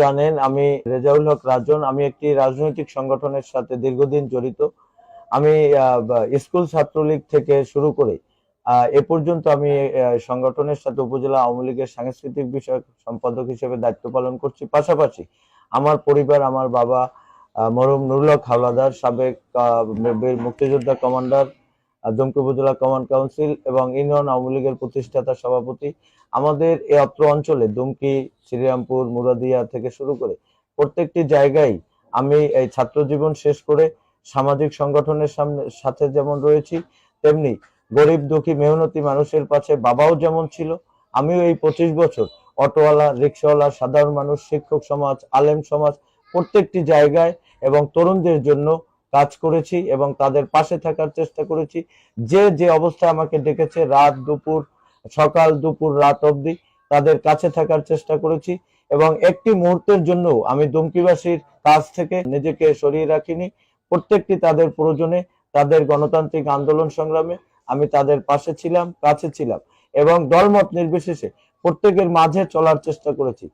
জানেন আমি রেজাউল হক রাজন। আমি একটি রাজনৈতিক সংগঠনের সাথে দীর্ঘদিন জড়িত। আমি স্কুল ছাত্রলীগ থেকে শুরু করে এ পর্যন্ত আমি সংগঠনের সাথে উপজেলা আওয়ামী লীগের সাংস্কৃতিক বিষয়ক সম্পাদক হিসেবে দায়িত্ব পালন করছি। পাশাপাশি আমার পরিবার আমার বাবা আহ, মরহুম নুরুল হাওলাদার সাবেক মুক্তিযোদ্ধা কমান্ডার দুমকি উপজেলা কমান্ড কাউন্সিল এবং ইউনিয়ন আওয়ামী লীগের প্রতিষ্ঠাতা সভাপতি আমাদের এই অত্র অঞ্চলে দুমকি, শ্রীরামপুর, মুরাদিয়া থেকে শুরু করে প্রত্যেকটি জায়গায় আমি এই ছাত্র জীবন শেষ করে সামাজিক সংগঠনের সামনে, সাথে যেমন রয়েছি, তেমনি গরিব দুঃখী মেহনতি মানুষের পাশে বাবাও যেমন ছিল, আমিও এই পঁচিশ বছর অটোওয়ালা, রিক্সাওয়ালা, সাধারণ মানুষ, শিক্ষক সমাজ, আলেম সমাজ প্রত্যেকটি জায়গায় এবং তরুণদের জন্য কাজ করেছি এবং তাদের পাশে থাকার চেষ্টা করেছি। যে যে অবস্থায় আমাকে ডেকেছে রাত দুপুর, সকাল দুপুর, রাত অবধি তাদের কাছে থাকার চেষ্টা করেছি এবং একটি মুহূর্তের জন্য আমি দুমকিবাসীর কাছ থেকে নিজেকে সরিয়ে রাখিনি। প্রত্যেকটি তাদের প্রয়োজনে, তাদের গণতান্ত্রিক আন্দোলন সংগ্রামে আমি তাদের পাশে ছিলাম, কাছে ছিলাম এবং দলমত নির্বিশেষে প্রত্যেকের মাঝে চলার চেষ্টা করেছি।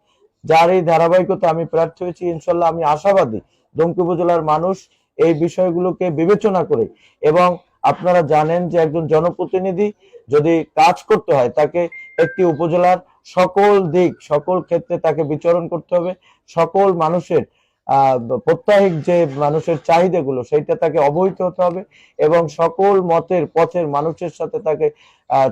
যার এই ধারাবাহিকতা আমি প্রার্থী হয়েছি, ইনশাল্লাহ আমি আশাবাদী দুমকি উপজেলার মানুষ এই বিষয়গুলোকে বিবেচনা করে এবং আপনারা জানেন যে একজন জনপ্রতিনিধি যদি কাজ করতে হয়, তাকে একটি উপজেলার সকল দিক, সকল ক্ষেত্রে তাকে বিচরণ করতে হবে। সকল মানুষের প্রত্যাহিক যে মানুষের চাহিদাগুলো, সেইটা তাকে অবহিত হতে হবে এবং সকল মতের পথের মানুষের সাথে তাকে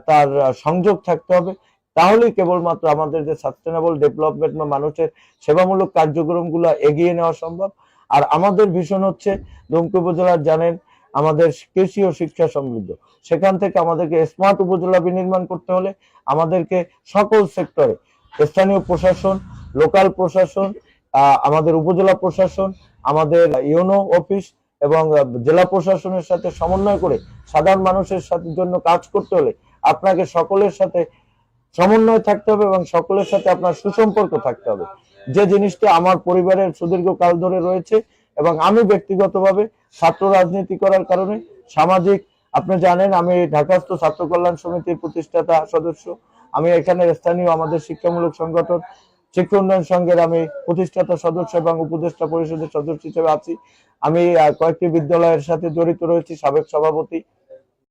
তার সংযোগ থাকতে হবে। তাহলেই কেবলমাত্র আমাদের যে সাস্টেনেবল ডেভেলপমেন্ট বা মানুষের সেবামূলক কার্যক্রমগুলো এগিয়ে নেওয়া সম্ভব। আর আমাদের ভীষণ হচ্ছে দুমকি উপজেলার জানেন আমাদের কৃষি ও শিক্ষা সমৃদ্ধ। সেখান থেকে আমাদেরকে স্মার্ট উপজেলা বিনির্মাণ করতে হলে আমাদেরকে সকল সেক্টরে স্থানীয় প্রশাসন লোকাল প্রশাসন আমাদের উপজেলা প্রশাসন, আমাদের ইউনো অফিস এবং জেলা প্রশাসনের সাথে সমন্বয় করে সাধারণ মানুষের সাথে জন্য কাজ করতে হলে আপনাকে সকলের সাথে সমন্বয় থাকতে হবে এবং সকলের সাথে আপনার সুসম্পর্ক থাকতে হবে। যে জিনিসটা আমার পরিবারের সুদীর্ঘ কাল ধরে রয়েছে এবং আমি ব্যক্তিগতভাবে ছাত্র রাজনীতি করার কারণে সামাজিক, আপনি জানেন আমি ঢাকাস্থ ছাত্র কল্যাণ সমিতির প্রতিষ্ঠাতা সদস্য। আমি এখানে স্থানীয় আমাদের শিক্ষামূলক সংগঠন, শিক্ষা উন্নয়ন সংঘের আমি প্রতিষ্ঠাতা সদস্য এবং উপদেষ্টা পরিষদের সদস্য হিসেবে আছি। আমি কয়েকটি বিদ্যালয়ের সাথে জড়িত রয়েছি, সাবেক সভাপতি